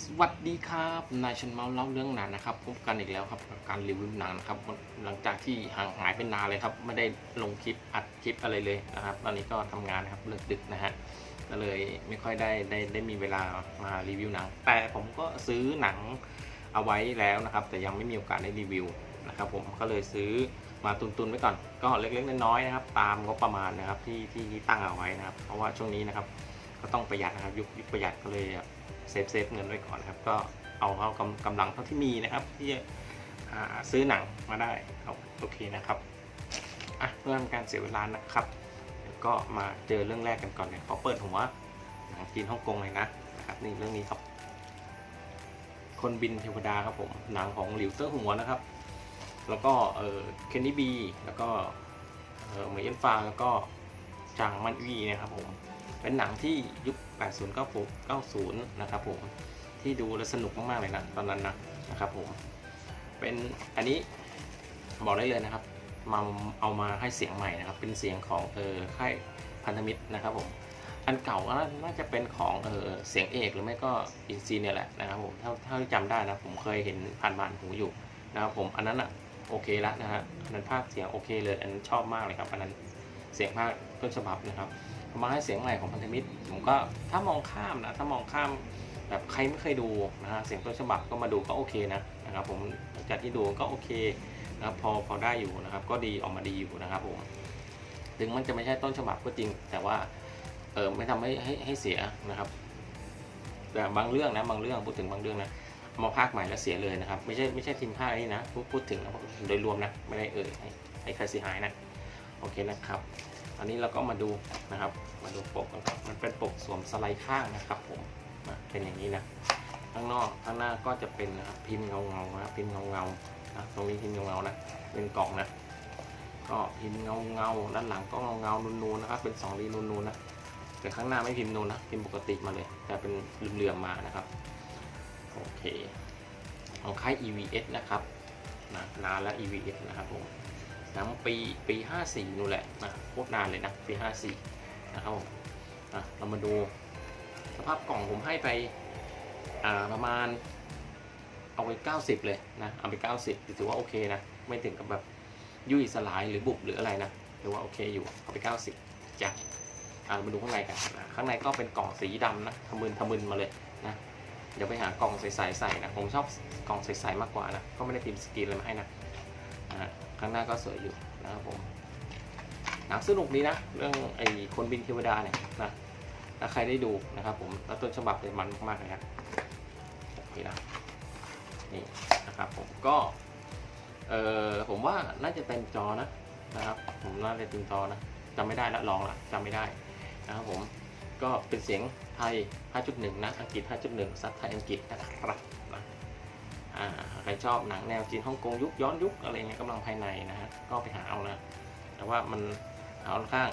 สวัสดีครับนายชันเมาเล่าเรื่องหนังนะครับพบกันอีกแล้วครับการรีวิวหนังนะครับหลังจากที่ห่างหายไปนานเลยครับไม่ได้ลงคลิปอัดคลิปอะไรเลยนะครับ ตอนนี้ก็ทำงานนะครับเลิกดึกนะฮะก็เลยไม่ค่อยได้ได้ได้มีเวลามารีวิวหนัง แต่ผมก็ซื้อหนังเอาไว้แล้วนะครับ แต่ยังไม่มีโอกาสได้รีวิวนะครับ ผมก็เลยซื้อมาตุนๆไว้ก่อน ก็เล็กๆน้อยๆนะครับ ตามงบประมาณนะครับที่ที่ที่ตั้งเอาไว้นะครับ เพราะว่าช่วงนี้นะครับ ก็ต้องประหยัดนะครับยุคยุคประหยัดก็เลย เซฟเซฟเงินไว้ก่อนนะครับ ก็เอาเอากำกำลังเท่าที่มีนะครับ ที่จะซื้อหนังมาได้เอาโอเคนะครับอะเพื่อเป็นการเสียเวลานะครับเดี๋ยวก็มาเจอเรื่องแรกกันก่อนเนี่ยขอเปิดหัวหนังจีนฮ่องกงเลยนะนะครับนี่เรื่องนี้ครับ คนบินเทวดาครับผมหนังของหลิวเติ้งหัวนะครับ แล้วก็เออเคนนี่บีแล้วก็เออเหมยเยันฟางแล้วก็จางมันวีนะครับผมเป็นหนังที่ยุค 80 90 90 นะครับผมที่ดูแล้วสนุกมากๆเลยนะตอนนั้นนะนะครับผมเป็นอันนี้บอกได้เลยนะครับมาเอามาให้เสียงใหม่นะครับ เป็นเสียงของเออค่ายพันธมิตรนะครับผมอันเก่าก็น่าจะเป็นของเออเสียงเอกหรือไม่ก็อินซีเนี่ยแหละนะครับผมเท่าเท่าที่จำได้นะผมเคยเห็นผ่านบานหูอยู่นะครับผมอันนั้นอะโอเคแล้วนะฮะอันนั้นภาคเสียงโอเคเลยอันนั้นชอบมากเลยครับอันนั้นเสียงภาคต้นฉบับนะครับ มาให้เสียงใหม่ของพันธมิตร ผมก็ถ้ามองข้ามนะถ้ามองข้ามแบบใครไม่เคยดูนะฮะเสียงต้นฉบับก็มาดูก็โอเคนะนะครับผมจากที่ดูก็โอเคนะครับพอพอได้อยู่นะครับ ก็ดีออกมาดีอยู่นะครับผมถึงมันจะไม่ใช่ต้นฉบับก็จริง แต่ว่าเออไม่ทำให้ให้ให้เสียนะครับ แต่บางเรื่องนะบางเรื่องพูดถึงบางเรื่องนะมาภาคใหม่แล้วเสียเลยนะครับ ไม่ใช่ไม่ใช่ทีมภาคนี้นะพูดพูดถึงโดยรวมนะไม่ได้เอ่ยให้ใครเสียหายนะโอเคนะครับ อันนี้เราก็มาดูนะครับ มาดูปกนะครับมันเป็นปกสวมสไลด์ข้างนะครับผมนะเป็นอย่างนี้นะข้างนอกข้างหน้าก็จะเป็นนะครับพิมพ์เงาเงาๆนะพิมพ์เงาเงาๆนะตรงนี้พิมพ์เงาเงาๆนะเป็นกล่องนะก็พิมพ์เงาเงาๆด้านหลังก็เงาเงาๆนูนๆนะครับเป็นสองรีนูนๆนะแต่ข้างหน้าไม่พิมพ์นูนนะพิมพ์ปกติมาเลย แต่เป็นเหลื่อมๆมานะครับโอเคของค่าย EVS นะครับนะนานแล้ว EVS นะครับผม นังปีปี54นู่นแหละนะโคตรนานเลยนะปี54นะครับผมอะเรามาดูสภาพกล่องผมให้ไปประมาณเอาไป 90 เลยนะเอาไป 90 ถือว่าโอเคนะ ไม่ถึงกับแบบยุ่ยสลายหรือบุบหรืออะไรนะถือว่าโอเคอยู่เอาไป 90จ้ะอ่าเรามาดูข้างในกันนะข้างในก็เป็นกล่องสีดำนะทะมึนทะมึนมาเลยนะเดี๋ยวไปหากล่องใสๆใส่นะผมชอบกล่องใสๆมากกว่านะก็ไม่ได้พิมพ์สกรีนเลยมาให้นะนะ ข้างหน้าก็สวยอยู่นะครับผมหนังสนุกดีนะเรื่องไอ้คนบินเทวดาเนี่ยนะถ้าใครได้ดูนะครับผมแล้วต้นฉบับเนี่ยมันมากๆเลยนะโอเคนะนี่นะครับผมก็เออผมว่าน่าจะเต็มจอนะนะครับ ผมน่าจะเต็มจอนะจำไม่ได้ละลองละจำไม่ได้นะครับผมก็เป็นเสียงไทย 5.1 นะ อังกฤษ 5.1 ซับไทยอังกฤษนะครับ ใครชอบหนังแนวจีนฮ่องกงยุคย้อนยุคอะไรเงี้ยกำลังภายในนะฮะก็ไปหาเอานะ แต่ว่ามันหาค่อนข้าง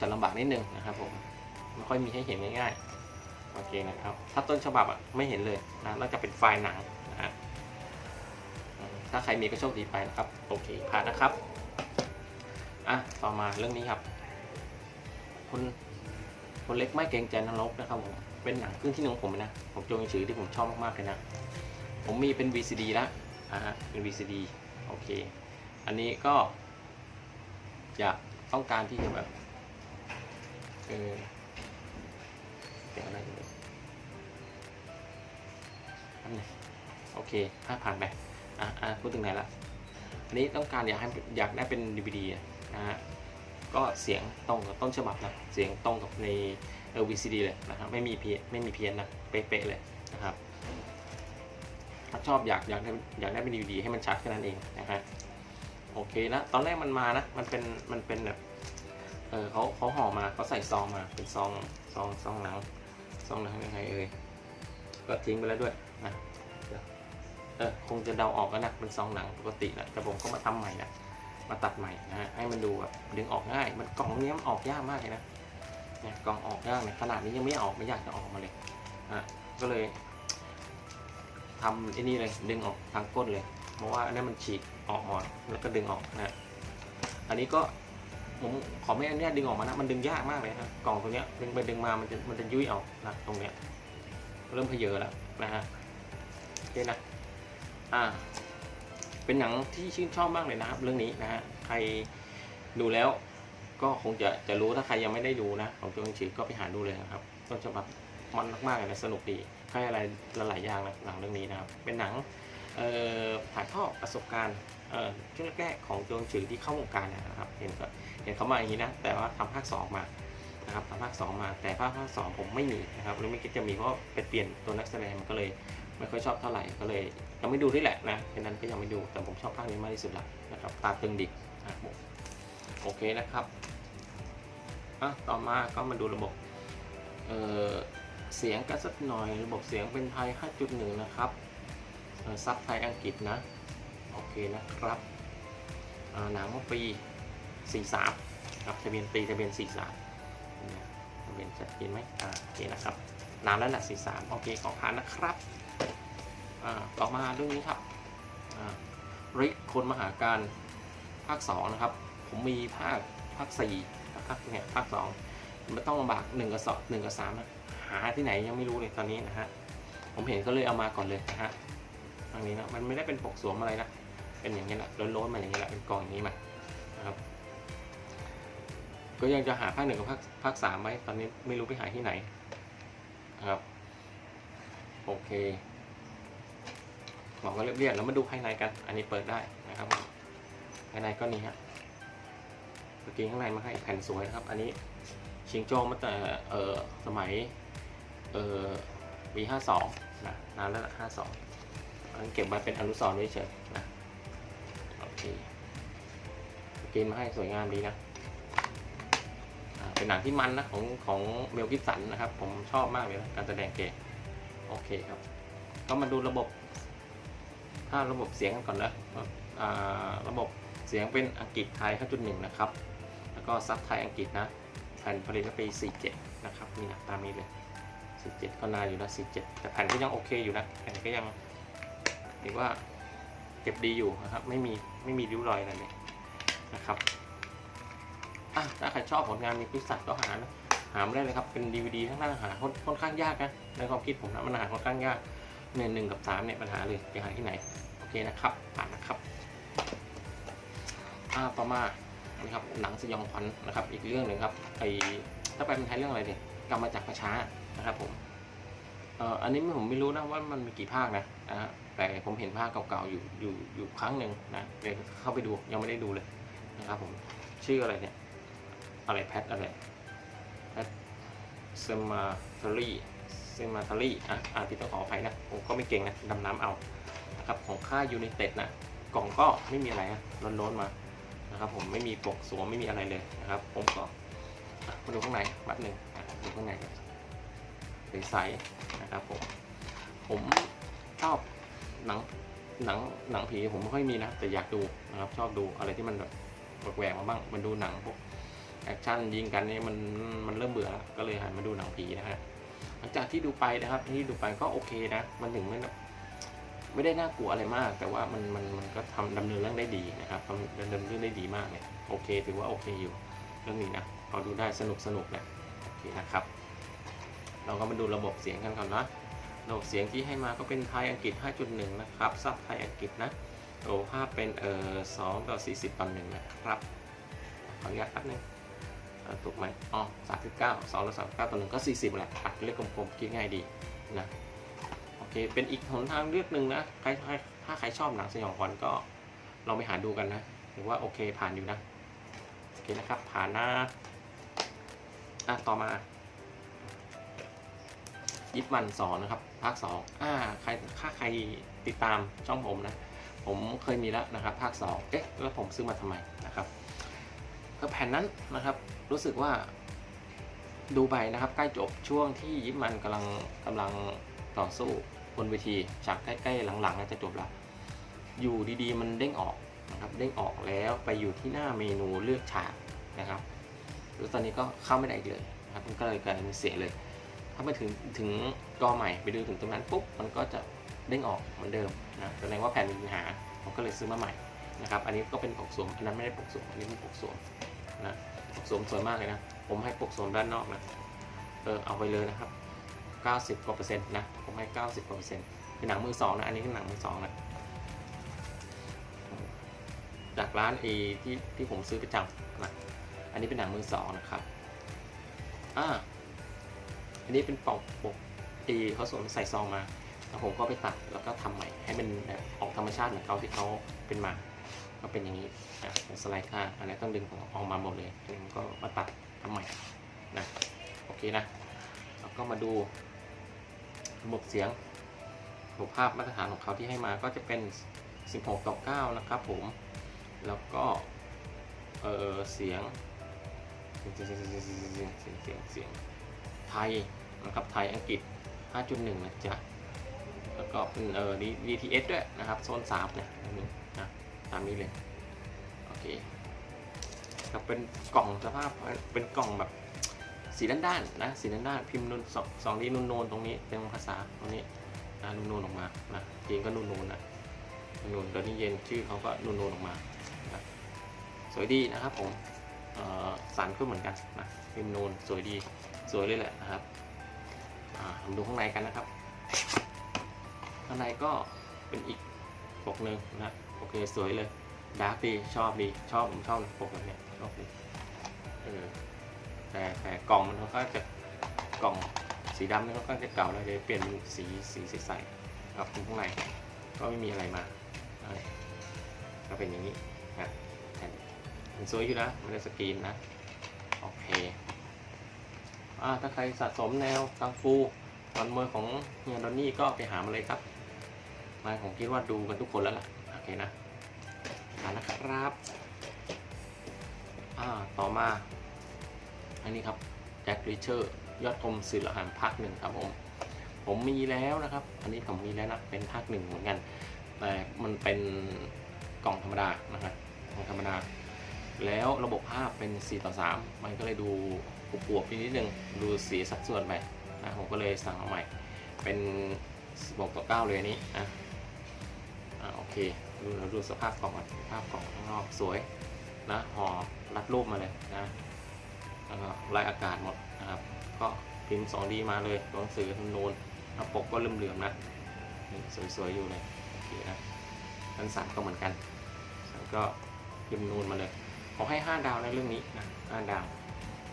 จะลำบากนิดนึงนะครับผมไม่ค่อยมีให้เห็นง่ายๆโอเคนะครับ ถ้าต้นฉบับอะไม่เห็นเลยนะน่าจะเป็นไฟล์หนังนะฮะถ้าใครมีก็โชคดีไปนะครับโอเคผ่านนะครับอะต่อมาเรื่องนี้ครับคนคนเล็กไม่เกรงใจนรกนะครับผมเป็นหนังครึ่งที่หนึ่งของผมนะผมโจงชื่อที่ผมชอบมากๆเลยนะ ผมมีเป็น VCD แล้วอ่าฮะเป็น VCD โอเค อันนี้ก็อยากต้องการที่จะแบบเออเสียงอะไรอยู่อันนี้โอเคถ้าผ่านไปอะอะพูดถึงไหนละอันนี้ต้องการอยากให้อยากได้เป็น DVD นะฮะก็เสียงตรงกับต้นฉบับนะเสียงตรงกับในเออ VCD เลยนะครับไม่มีเพี้ยนไม่มีเพี้ยนนะเป๊ะๆเลยนะครับ ถ้าชอบอยากอยากได้อยากได้เป็นดีวดีให้มันชัดแค่นั้นเองนะฮะโอเคนะตอนแรกมันมานะมันเป็นมันเป็นแบบเออเขาเขาห่อมาเขาใส่ซองมาเป็นซองซองซองหนังซองหนังยังไงเอ่ยก็ทิ้งไปแล้วด้วยนะเออคงจะเดาออกแล้วนะเป็นซองหนังปกตินะแต่ผมก็มาทำใหม่นะมาตัดใหม่นะฮะให้มันดูแบบดึงออกง่าย มันกล่องนี้มันออกยากมากเลยนะเนี่ยกล่องออกยากเนี่ยขนาดนี้ยังไม่ออกไม่อยากจะออกมาเลยอะก็เลย ทำไอ้นี่เลยดึงออกทางก้นเลย เพราะว่าอันนี้มันฉีกออกหมดแล้วก็ดึงออกนะอันนี้ก็ผมขอไม่อันนี้ดึงออกมานะมันดึงยากมากเลยนะกล่องตัวเนี้ยดึงไปดึงมามันจะมันจะยุ่ยออกนะตรงเนี้ยเริ่มเพเยอแล้วนะฮะโอเคนะอ่าเป็นหนังที่ชื่นชอบมากเลยนะครับ เรื่องนี้นะฮะใครดูแล้วก็คงจะจะรู้ถ้าใครยังไม่ได้ดูนะของตัวหนังสือก็ไปหาดูเลยนะครับต้นฉบับมันมากๆเลยนะสนุกดี ให้อะไรหลายๆอย่างนะหนังเรื่องนี้นะครับ เป็นหนังถ่ายทอดประสบการณ์ช่วงแรกของตัวหนังสือที่เข้าวงการนะครับ เห็นก็เห็นเขามาอย่างนี้นะ แต่ว่าทำภาคสองมานะครับทำภาคสองมา แต่ภาคภาคสองผมไม่มีนะครับหรือไม่คิดจะมีเพราะไปเปลี่ยนตัวนักแสดงมันก็เลยไม่ค่อยชอบเท่าไหร่ก็เลยยังไม่ดูที่แหละนะเพราะนั้นก็ยังไม่ดูแต่ผมชอบภาคนี้มากที่สุดละนะครับตาตึงดินะครับโอเคนะครับอะต่อมาก็มาดูระบบเอ่อ เสียงกันสักหน่อยระบบเสียงเป็นไทย 5.1 นะครับซับไทยอังกฤษนะ โอเคนะครับหนังเมื่อปี 43 ครับทะเบียนปีทะเบียน 43เนี่ยทะเบียนชัดเจนไหมอ่าโอเคนะครับนานแล้วแหละ43 โอเคขอผ่านนะครับอ่าต่อมาเรื่องนี้ครับอ่าริกคนมหาการภาค 2 นะครับ ผมมีภาคภาค4ภาคเนี่ยภาคสองมันต้องลำบากหนึ่งกับสองหนึ่งกับสามนะาที่ไหนยังไม่รู้เลยตอนนี้นะฮะผมเห็นก็เลยเอามาก่อนเลยนะฮะทางนี้นะมันไม่ได้เป็นปกสวมอะไรนะเป็นอย่างนี้แหละล้นๆมาอย่างนี้แหละเป็นกล่องอย่างนี้มานะครับก็ยังจะหาภาคหนึ่งกับภาคภาคสามไว้ตอนนี้ไม่รู้ไปหาที่ไหนนะครับโอเคหมอก็เรียบๆแล้วมาดูภายในกัน อันนี้เปิดได้นะครับภายในก็นี่ฮะเมื่อกี้ข้างในมาให้แผ่นสวยนะครับ อันนี้ชิงโจ้มาแต่เออสมัย เออปีห้าสองนะนานแล้วห้าสองอันเก็บไว้เป็นอนุสรณ์ไว้เฉยนะโอเคเกี้มาให้สวยงามดีนะเป็นหนังที่มันนะของของเมลกิฟสันนะครับ ผมชอบมากเลยนะการแสดงเก่งโอเคครับ ก็มาดูระบบถ้าระบบเสียงกันก่อนนะระบบเสียงเป็นอังกฤษไทย5.1 นะครับ แล้วก็ซับไทยอังกฤษนะแผ่นผลิตปี 47 นะครับนี่นะตามนี้เลย 47 ก็นานอยู่นะ47 แต่แผ่นก็ยังโอเคอยู่นะแผ่นก็ยังถือว่าเก็บดีอยู่นะครับ ไม่มีไม่มีริ้วรอยอะไรเลยนะครับอะถ้าใครชอบผลงานมีพิสัตก็หานะหาไมาได้เลยครับเป็น DVD ทั้งนั้นหาค่อนค่อนข้างยากนะในความคิดผมนะมันหาค่อนข้างยากเนี่ยหนึ่งกับสามเนี่ยปัญหาเลยไปหาที่ไหนโอเคนะครับผ่านนะครับอ่าต่อมานะครับหนังสยองขวัญนะครับ อีกเรื่องหนึ่งครับไอถ้าไปเป็นไทยเรื่องอะไรเนี่ยกลับมาจากประช้า นะครับผมอันนี้ผมไม่รู้นะว่ามันมีกี่ภาคนะนะฮะแต่ผมเห็นภาคเก่าๆอยู่อยู่อยู่ครั้งหนึ่งนะเดี๋ยวเข้าไปดูยังไม่ได้ดูเลยนะครับผมชื่ออะไรเนี่ยอะไรแพทอะไรแพทเซมาทารีเซมาทารีอะอ่านผิดต้องขออภัยนะผมก็ไม่เก่งนะดำน้ำเอานะครับของค่ายยู i นเต็ดนะกล่องก็ไม่มีอะไรนะล้นๆมานะครับผมไม่มีปกสวมไม่มีอะไรเลยนะครับผมก็มาดูข้างในบัดหนึ่งดูข้างในกัน ใสๆนะครับผมผมชอบหนังหนังหนังผีผมไม่ค่อยมีนะ แต่อยากดูนะครับ ชอบดูอะไรที่มันแบบแหวกมาบ้าง มันดูหนังพวกแอคชั่นยิงกันนี่มันมันเริ่มเบื่อแล้วก็เลยหันมาดูหนังผีนะฮะหลังจากที่ดูไปนะครับ ที่ดูไปก็โอเคนะ มันถึงไม่แบบไม่ได้น่ากลัวอะไรมาก แต่ว่ามันมันมันก็ทำดำเนินเรื่องได้ดีนะครับดำเนินเรื่องได้ดีมากเลยโอเค ถือว่าโอเคอยู่เรื่องนี้นะพอดูได้สนุกสนุกนะโอเคนะครับ เราก็มาดูระบบเสียงกันก่อนนะระบบเสียงที่ให้มาก็เป็นไทยอังกฤษ 5.1 นะครับ ซับไทยอังกฤษนะโอ้ภาพเป็นเอ่อ2ต่อ40ต่อ1นะครับขออนุญาตแป๊บนึงถูกไหมอ๋อ39 2ต่อ39ต่อ1ก็40แหละปัดเลขกลมๆคิดง่ายดีนะโอเคเป็นอีกหนทางเลือกหนึ่งนะใครใครถ้าใครชอบหนังสยองขวัญก็ลองไปหาดูกันนะถือว่าโอเคผ่านอยู่นะโอเคนะครับผ่านนะอะต่อมา ยิปมันสอนนะครับภาคสองอ่าใครถ้าใครติดตามช่องผมนะ ผมเคยมีแล้วนะครับ ภาคสองเอ๊ะแล้วผมซื้อมาทำไมนะครับก็แผ่นนั้นนะครับรู้สึกว่าดูไปนะครับ ใกล้จบช่วงที่ยิปมันกำลังกำลังต่อสู้บนเวทีฉากใกล้ๆหลังๆน่าจะจบแล้ว อยู่ดีๆ มันเด้งออกนะครับเด้งออกแล้วไปอยู่ที่หน้าเมนูเลือกฉากนะครับแล้วตอนนี้ก็เข้าไม่ได้อีกเลยนะครับมันก็เลยกลายเป็นเสียเลย ถ้าไปถึงถึงกอใหม่ไปดูถึงตรงนั้นปุ๊บมันก็จะเด้งออกเหมือนเดิมนะแสดงว่าแผ่นมีปัญหาผมก็เลยซื้อมาใหม่นะครับอันนี้ก็เป็นปกสวมอันนั้นไม่ได้ปกสวมอันนี้เป็นปกสวมนะปกสวมสวยมากเลยนะ ผมให้ปกสวมด้านนอกนะเออเอาไปเลยนะครับ 90กว่าเปอร์เซ็นต์นะผมให้ 90กว่าเปอร์เซ็นต์เป็นหนังมือสองนะอันนี้คือหนังมือสองนะจากร้านเอที่ที่ผมซื้อประจำนะอันนี้เป็นหนังมือสองนะครับอ่า อันนี้เป็นปอกปกเอเขาสวมใส่ซองมาแล้วผมก็ไปตัดแล้วก็ทำใหม่ให้มันแบบออกธรรมชาติเหมือนเขาที่เขาเป็นมาก็เป็นอย่างนี้นะเป็นสไลด์ข้าอันนี้ต้องดึงออกมาหมดเลยผมก็มาตัดทำใหม่นะโอเคนะแล้วก็มาดูระบบเสียงระบบภาพมาตรฐานของเขาที่ให้มาก็จะเป็น 16 ต่อ 9 นะครับผม แล้วก็เออเสียงเสียงเสียงเสียงเสียงเสียง ยงเสียงเสียงเสียงไทยนะครับไทยอังกฤษ 5.1 นะจ๊ะ แล้วก็เป็นเออ DTS ด้วยนะครับ โซน3เนี่ยอันนี้นะตามนี้เลย โอเคครับเป็นกล่องสภาพเป็นกล่องแบบสีด้านๆนะสีด้านๆพิมพ์นูนสองสองนี้นูนๆตรงนี้เป็นภาษาตรงนี้นะนูนๆออกมานะจริงก็นูนๆนะนูนตอนนี้เย็นชื่อเขาก็นูนๆออกมานะสวยดีนะครับผมเอ่อสันก็เหมือนกันนะพิมพ์นูนสวยดี สวยเลยแหละนะครับอ่ามดูข้างในกันนะครับ ข้างในก็เป็นอีกปกหนึ่งนะโอเคสวยเลยดาร์กดีชอบดีชอบผมชอบปกแบบเนี้ยชอบดีเออแต่แต่กล่องมันก็จะกล่องสีดำนี่ก็จะเก่าแล้วเลยเปลี่ยนเป็นสีสีใสๆครับข้างในก็ไม่มีอะไรมาก็เป็นอย่างนี้นะแผ่นมันสวยอยู่นะไม่ได้สกรีนนะโอเค ถ้าใครสะสมแนวกังฟูวันมวยของเฮียดอนนี่ก็ไปหามาเลยครับมาผมคิดว่าดูกันทุกคนแล้วล่ะ โอเคนะมาแล้วครับอ่าต่อมา อันนี้ครับแจ็คริเชอร์ยอดธมสื่อละหันภาคหนึ่งครับผม ผมมีแล้วนะครับ อันนี้ผมมีแล้วนะเป็นภาคหนึ่งเหมือนกันแต่มันเป็นกล่องธรรมดานะครับกล่องธรรมดา แล้วระบบภาพเป็น 4 ต่อ 3 มันก็เลยดู ปวบๆไปนิดนึงดูสีสัดส่วนไปนะผมก็เลยสั่งเอาใหม่ เป็น16ต่อ9เลยนี้นะอ่าโอเคดูเราดูสภาพกล่องก่อนภาพกล่องข้างนอกสวยนะห่อรัดรูปมาเลยนะแล้วก็ลายอากาศหมดนะครับ ก็พิมพ์ 2D มาเลยตัวหนังสือนูนน้าปกก็เหลื่อมๆนะสวยๆอยู่เลยโอเคนะชั้นสามก็เหมือนกันฉันก็พิมพ์นูนมาเลยขอให้ 5 ดาวในเรื่องนี้นะ5ดาว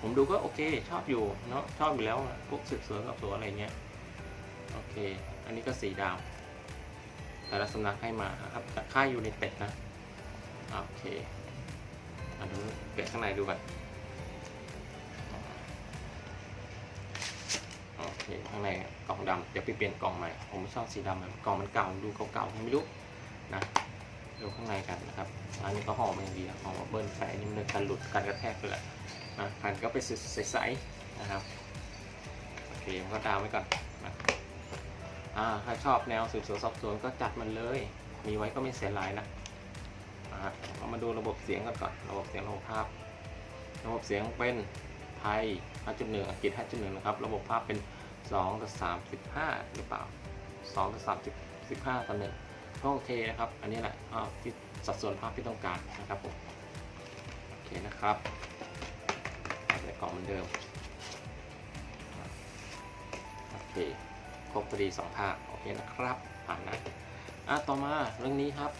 ผมดูก็โอเค ชอบอยู่เนาะชอบอยู่แล้วพวกสืบสวนกับสวนอะไรเงี้ยโอเค อันนี้ก็สีดาว แต่ละสำนักให้มาครับค่ายยูนิเต็ดนะโอเคมาดูเปิดข้างในดูกันโอเคข้างในกล่องดำเดี๋ยวไปเปลี่ยนกล่องใหม่ ผมไม่ชอบสีดำกล่องมันเก่าดูเก่าๆไม่รู้นะดูข้างในกันนะครับอันนี้ก็ห่อมาอย่างดีห่อมาเบิ้ลไฟนี่มันกันหลุดกันกระแทกเลยแหละ นะพันก็ไปใสๆนะครับโอเคมันก็ดาวไว้ก่อนนะอ่าถ้าชอบแนวสืบสวนสอบสวนก็จัดมันเลย มีไว้ก็ไม่เสียหลายนะอ่าเรามาดูระบบเสียงกันก่อนระบบเสียงระบบภาพ ระบบเสียงเป็นไทย 5.1 อังกฤษ 5.1 นะครับ ระบบภาพเป็น2ต่อ35 หรือเปล่า2ต่อ30 15ต่อ1ก็โอเคนะครับ อันนี้แหละที่สัดส่วนภาพที่ต้องการนะครับผม โอเคนะครับ องเหมือนเดิมโอเคครบพอดีสองภาคโอเคนะครับผ่านนะอะต่อมาเรื่องนี้ครับ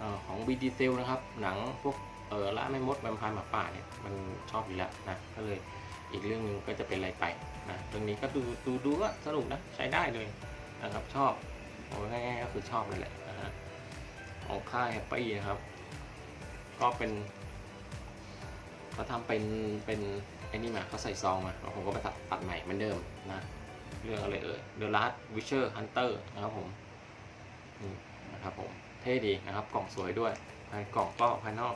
ออของบีดีเซลนะครับ หนังพวกเออละไม่มดแวมไพร์หมาป่าเนี่ยมันชอบอยู่แล้วนะก็เลยอีกเรื่องหนึงก็จะเป็นอะไรไปนะเรื่องนี้ก็ดูดูดูก็สนุกนะใช้ได้เลยนะครับชอบโอ้ง่ายๆก็คือชอบเลยแหละนะฮะของค่ายแฮปปี้นะครับ ก็เป็น เขาทำเป็นเป็นไอ้นี่มาเขาใส่ซองมาแล้วผมก็ไปตัดตัดใหม่เหมือนเดิมนะเรื่องอะไรเอ่ย The Last Witcher Hunter นะครับผมนี่นะครับผมเท่ดีนะครับกล่องสวยด้วยภายกล่องก็ภายนอก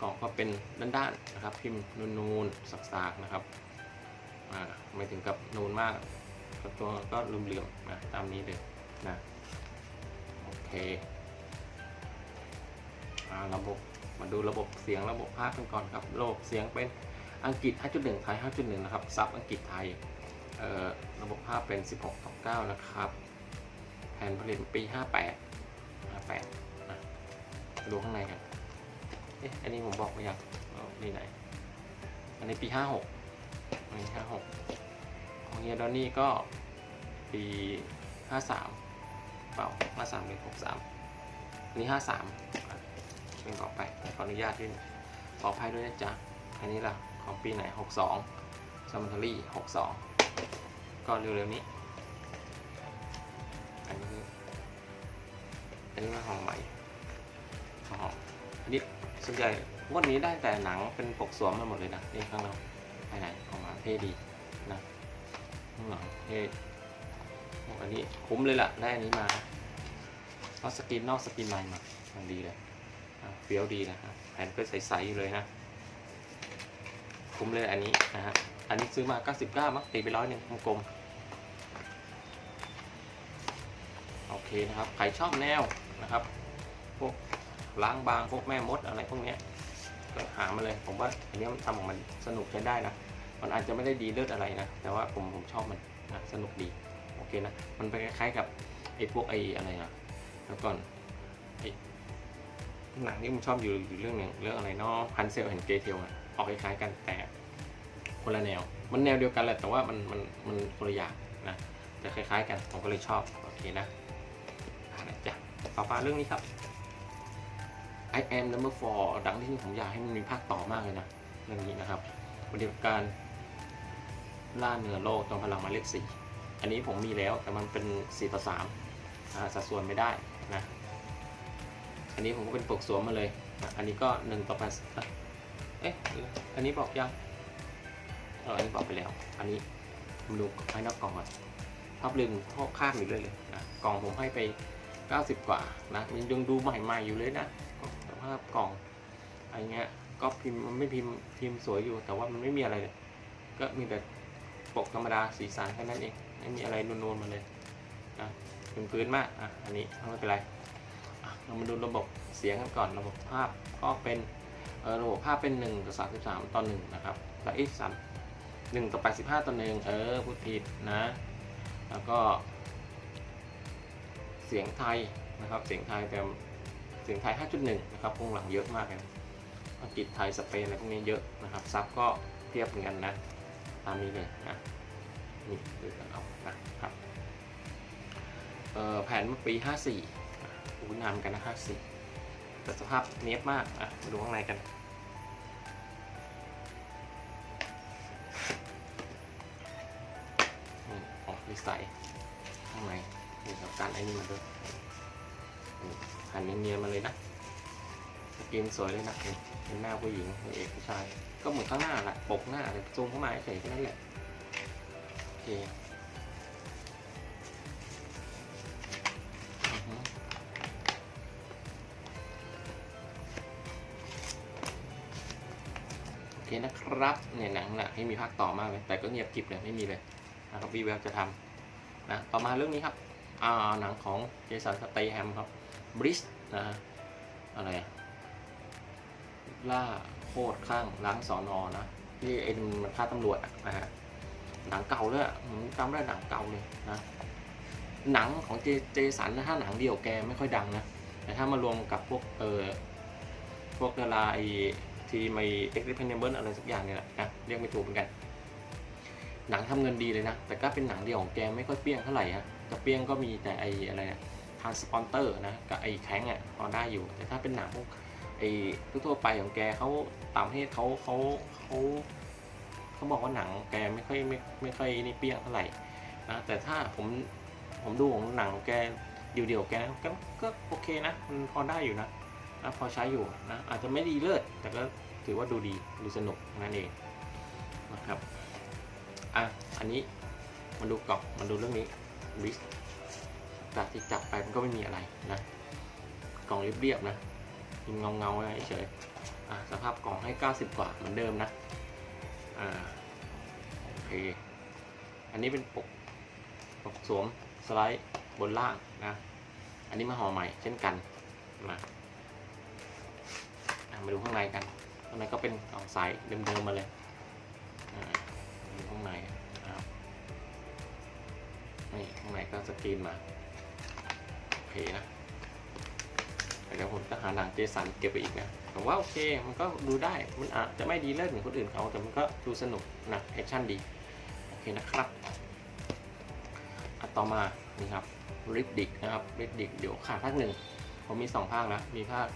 กล่องก็เป็นด้านๆนะครับ พิมพ์นูนๆสักๆนะครับอ่าไม่ถึงกับนูนมากตัวก็เหลื่อมๆนะตามนี้เลยนะโอเคอ่าระบบ มาดูระบบเสียงระบบภาพกันก่อนครับ ระบบเสียงเป็นอังกฤษ 5.1 ไทย 5.1 นะครับ ซับอังกฤษไทย ระบบภาพเป็น 16ต่อ9นะครับ แผ่นผลิตปี 58 58นะดูข้างในครับเอ๊ะ อันนี้ผมบอกไปยังนี่ไหน อันนี้ปี 56 อันนี้ 56 ของเฮียดอนนี่ก็ปี 53 เปล่า 53หรือ63 อันนี้ 53 เพลงต่อไปขออนุญาตด้วยขออภัยด้วยนะจ๊ะอันนี้ล่ะของปีไหน 62ซัมมัทรี่62 ก็เร็วๆนี้ อันนี้อันนี้มาของใหม่ของอันนี้ส่วนใหญ่วันนี้ได้แต่หนังเป็นปกสวมมาหมดเลยนะนี่ข้างนอกภายในของมาเท่ดีนะข้างหลังเท่อันนี้คุ้มเลยล่ะ ได้อันนี้มาเอาสกินนอกสกินในมาอย่ดีเลย เฟี้ยวดีนะครับแผ่นก็ใสๆอยู่เลยนะคุ้มเลยอันนี้นะฮะอันนี้ซื้อมา 99 มั้งตีไปร้อยหนึ่งกลมๆโอเคนะครับใครชอบแนวนะครับ พวกล้างบางพวกแม่มดอะไรพวกเนี้ยก็หามาเลย ผมว่าอันนี้มันทำของมันสนุกใช้ได้นะ มันอาจจะไม่ได้ดีเลิศอะไรนะ แต่ว่าผมผมชอบมันนะสนุกดี โอเคนะ มันเป็นคล้ายๆกับไอ้พวกไอ้อะไรนะแล้วก่อนไอ้ หนังที่ผมชอบอยู่อยู่เรื่องหนึ่งเรื่องอะไรเนาะพันเซลเห็นเกเทลอะออกคล้ายๆกันแต่คนละแนว มันแนวเดียวกันแหละแต่ว่ามันมันมันคนละอย่างนะแต่คล้ายๆกันผมก็เลยชอบโอเคนะอ่านะจ๊ะต่อมาเรื่องนี้ครับ I am number four ดังที่ผมอยากให้มันมีภาคต่อมากเลยนะเรื่องนี้นะครับปฏิบัติการล่าเหนือโลกตอนพลังมาเลขสี่อันนี้ผมมีแล้วแต่มันเป็น4ต่อ3อ่าสัดส่วนไม่ได้นะ อันนี้ผมก็เป็นปกสวมมาเลย อันนี้ก็1ต่อ8อะเอ๊ะอันนี้บอกยังเอออันนี้บอกไปแล้ว อันนี้มดูภายนอกกล่องก่อนภาพลืมข้อข้ามอยู่เลยเลยกล่องผมให้ไป 90 กว่านะมันยังดูใหม่ๆอยู่เลยนะสภาพกล่องอะไรเงี้ยก็พิมพ์มันไม่พิมพ์พิมพ์สวยอยู่แต่ว่ามันไม่มีอะไรเลยก็มีแต่ปกธรรมดาสีสันแค่นั้นเองไม่มีอะไรนูนๆมาเลยนะเป็นพื้นมากอะอันนี้ไม่เป็นไร เรามาดูระบบเสียงกันก่อน ระบบภาพก็เป็นระบบภาพเป็น1ต่อ33 ต่อ1นะครับ แล้วอีกสามหนึ่งต่อ85 ต่อหนึ่งเออพูดผิดนะ แล้วก็ เสียงไทยนะครับ เสียงไทยแต่เสียงไทย 5.1 นะครับพวงหลังเยอะมากเลยอังกฤษไทย สเปนอะไรพวกนี้เยอะนะครับ ซับก็เทียบเหมือนกันนะ ตามนี้เลยนะนี่ดูกันเอานะครับแผนเมื่อปี 54 อะอู้นานกันนะ54แต่สภาพเนี้ยบมาก อะมาดูข้างในกัน นี่ออกดีไซน์ข้างในมีกับการไอ้นี่มาด้วยหันเนียนๆมาเลยนะสกรีนสวยเลยนะเห็นหน้าผู้หญิงเห็นเอกผู้ชาย ก็เหมือนข้างหน้าแหละ ปกหน้าเลยซูมเข้ามาเฉยๆแค่นั้นแหละ โอเค เคนะครับเนี่ยหนังน่ะให้มีภาคต่อมากเลย แต่ก็เงียบกริบเลยไม่มีเลยนะครับวีแววจะทำนะต่อมาเรื่องนี้ครับอ่าหนังของเจสันสเตย์แฮมครับบริสนะอะไรล่าโคตรข้างล้างสอนอนะที่ไอ้มันฆ่าตำรวจนะฮะหนังเก่าเลยผมจำได้หนังเก่าเลยนะหนังของเจเจสันนะถ้าหนังเดียวแกไม่ค่อยดังนะแต่ถ้ามารวมกับพวกเออพวกดาราไอ ทีมไอเอ็กซ์เพนเบิลอะไรสักอย่างเนี่ยแหละนะเรียกไม่ถูกเหมือนกัน หนังทำเงินดีเลยนะ แต่ก็เป็นหนังเดียวของแกไม่ค่อยเปรี้ยงเท่าไหร่ฮะจะเปรี้ยงก็มีแต่ไออะไรนะทานสปอนเตอร์นะกับไอแข้งอะพอได้อยู่ แต่ถ้าเป็นหนังพวกไอทั่วไปของแกเขาต่างประเทศเขาเขาเขาเขาบอกว่าหนังแกไม่ค่อยไม่ไม่ค่อยนี่เปรี้ยงเท่าไหร่นะแต่ถ้าผมผมดูของหนังแกเดี่ยวๆแกนะก็ก็โอเคนะมันพอได้อยู่นะ นะพอใช้อยู่นะอาจจะไม่ดีเลิศแต่ก็ถือว่าดูดีดูสนุกนั่นเองนะครับอะอันนี้มาดูกล่องมาดูเรื่องนี้ลิสจากที่จับไปมันก็ไม่มีอะไรนะกล่องเรียบๆนะยิงเงาเงาเฉยอะสภาพกล่องให้ 90 กว่าเหมือนเดิมนะอ่าโอเคอันนี้เป็นปกปกสวมสไลด์บนล่างนะ อันนี้มาห่อใหม่เช่นกันมาอะ มาดูข้างในกันข้างในก็เป็นกล่องใสเดิมๆมาเลยอ่าอยู่ข้างในนะครับนี่ข้างในก็สกรีนมาโอเคนะเดี๋ยวผมจะหาหนังเจสันเก็บไปอีกนะผมว่าโอเคมันก็ดูได้มันอาจจะไม่ดีเลิศเหมือนคนอื่นเขาแต่มันก็ดูสนุกนะแอคชั่นดีโอเคนะครับต่อมานี่ครับริดดิกนะครับริดดิกเดี๋ยวขาดภาคหนึ่งผมมีสองภาคแล้วมีภาค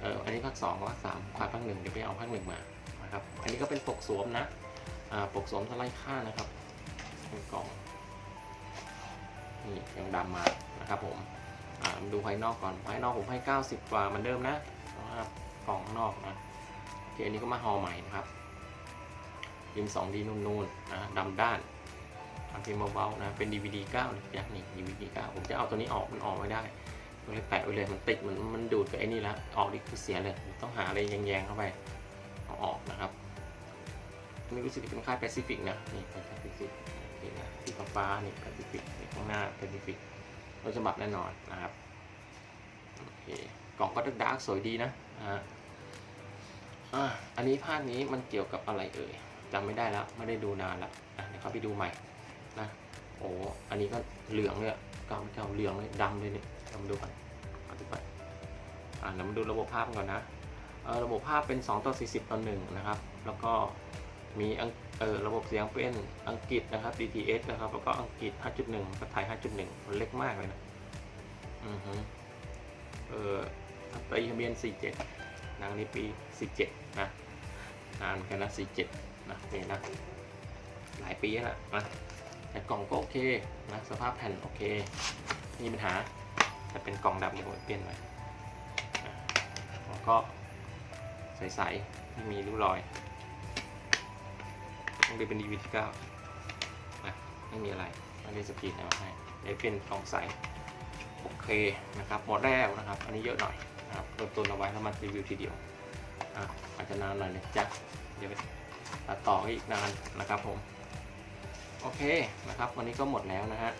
เอออันนี้ภาคสองภาคสามขาดภาคหนึ่งเดี๋ยวไปเอาภาคหนึ่งมานะครับอันนี้ก็เป็นปกสวมนะอ่าปกสวมสไลด์ค่านะครับเป็นกล่องนี่ยังดำมานะครับผมอ่าดูภายนอกก่อนภายนอกผมให้ 90 กว่าเหมือนเดิมนะนะครับกล่องนอกนะโอเคอันนี้ก็มาฮอใหม่นะครับพิมพ์ 2D นูนๆนะดำด้านทำพิมพ์เบาๆนะเป็น DVD 9นะยักษ์นี่ DVD 9ผมจะเอาตัวนี้ออกมันออกไม่ได้ ก็เลยแปะไว้เลยมันติดมันมันดูดกับไอ้นี่แล้วออกดิคือเสียเลยต้องหาอะไรแยงๆเข้าไปเอาออกนะครับอันนี่รู้สึกจะเป็นค่ายแปซิฟิกนะนี่เป็นแปซิฟิกนี่นะสีฟ้านี่แปซิฟิกนี่ข้างหน้าแปซิฟิกต้นฉบับแน่นอนนะครับโอเคกล่องก็ดาร์กสวยดีนะฮะอ่าอันนี้ภาคนี้มันเกี่ยวกับอะไรเอ่ยจำไม่ได้แล้วไม่ได้ดูนานละอะเดี๋ยวเข้าไปดูใหม่นะโอ้อันนี้ก็เหลืองเลยอะเก่าเก่าเหลืองเลยดำเลยเนี่ย เรามาดูกันเอาดูไปอ่าเรามาดูระบบภาพก่อนนะเออระบบภาพเป็น 2 ต่อ 40 ต่อ 1 นะครับ แล้วก็มีเออระบบเสียงเป็นอังกฤษนะครับ DTS นะครับ แล้วก็อังกฤษ 5.1กับไทย 5.1 มันเล็กมากเลยนะ อือฮึเออตีทะเบียน 47 นางนี้ปี17นะ นานเหมือนกันนะ 47 นะเนี่นะ หลายปีแล้วนะ แต่กล่องก็โอเคนะ สภาพแผ่นโอเคไม่มีปัญหา แต่เป็นกล่องดำเดี๋ยผมเปลี่ยนใหม่นะแล้วก็ใสๆไม่มีริ้วรอยต้องดูเป็นดีวีที่เก้าไม่มีอะไรไม่ได้สกรีนอะไรมาให้ได้เป็นกล่องใสโอเคนะครับหมดแล้วนะครับ อันนี้เยอะหน่อยนะครับเริ่มต้นเอาไว้แล้วมารีวิวทีเดียวอะอาจจะนานหน่อยนะจ๊ะเดี๋ยวตัดต่ออีกนานนะครับผม โอเคนะครับ วันนี้ก็หมดแล้วนะฮะ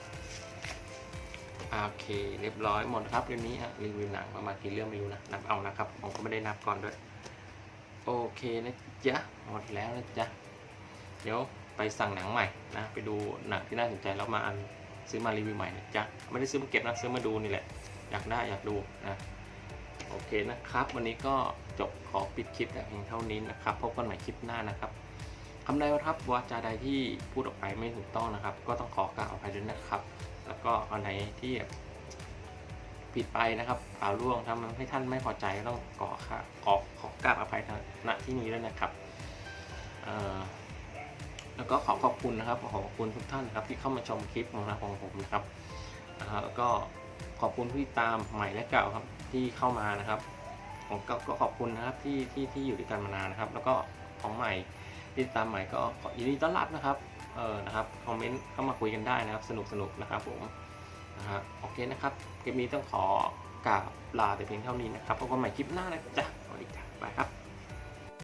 โอเค เรียบร้อยหมดครับเรื่องนี้ฮะรีวิวหนังประมาณกี่เรื่องไม่รู้นะนับเอานะครับ ผมก็ไม่ได้นับก่อนด้วย โอเคนะจ๊ะหมดแล้วนะจ๊ะเดี๋ยวไปสั่งหนังใหม่นะไปดูหนังที่น่าสนใจแล้วมาอันซื้อมารีวิวใหม่นะจ๊ะไม่ได้ซื้อมาเก็บนะซื้อมาดูนี่แหละ อยากได้อยากดูนะโอเคนะครับ วันนี้ก็จบขอปิดคลิปแต่เพียงเท่านี้นะครับพบกันใหม่คลิปหน้านะครับคำใดครับวาจาใดที่พูดออกไปไม่ถูกต้องนะครับ ก็ต้องขอกราบอภัยด้วยนะครับ แล้วก็อันไหนที่ผิดไปนะครับกล่าวล่วงทำให้ท่านไม่พอใจก็ต้องขอค่ะขอขอกราบอภัยณที่นี้ด้วยนะครับแล้วก็ขอขอบคุณนะครับ ขอบคุณทุกท่านนะครับ ที่เข้ามาชมคลิปของเราของผมนะครับแล้วก็ขอบคุณผู้ติดตามใหม่และเก่าครับที่เข้ามานะครับผมก็ขอบคุณนะครับที่ที่ที่อยู่ด้วยกันมานานนะครับ แล้วก็ของใหม่ติดตามใหม่ก็อยินดีต้อนรับนะครับ เออนะครับคอมเมนต์เข้ามาคุยกันได้นะครับ สนุกสนุกนะครับผมนะฮะโอเคนะครับคลิปนี้ต้องขอกราบลาแต่เพียงเท่านี้นะครับพบกันใหม่คลิปหน้านะจ๊ะสวัสดีจ้ะบายครับ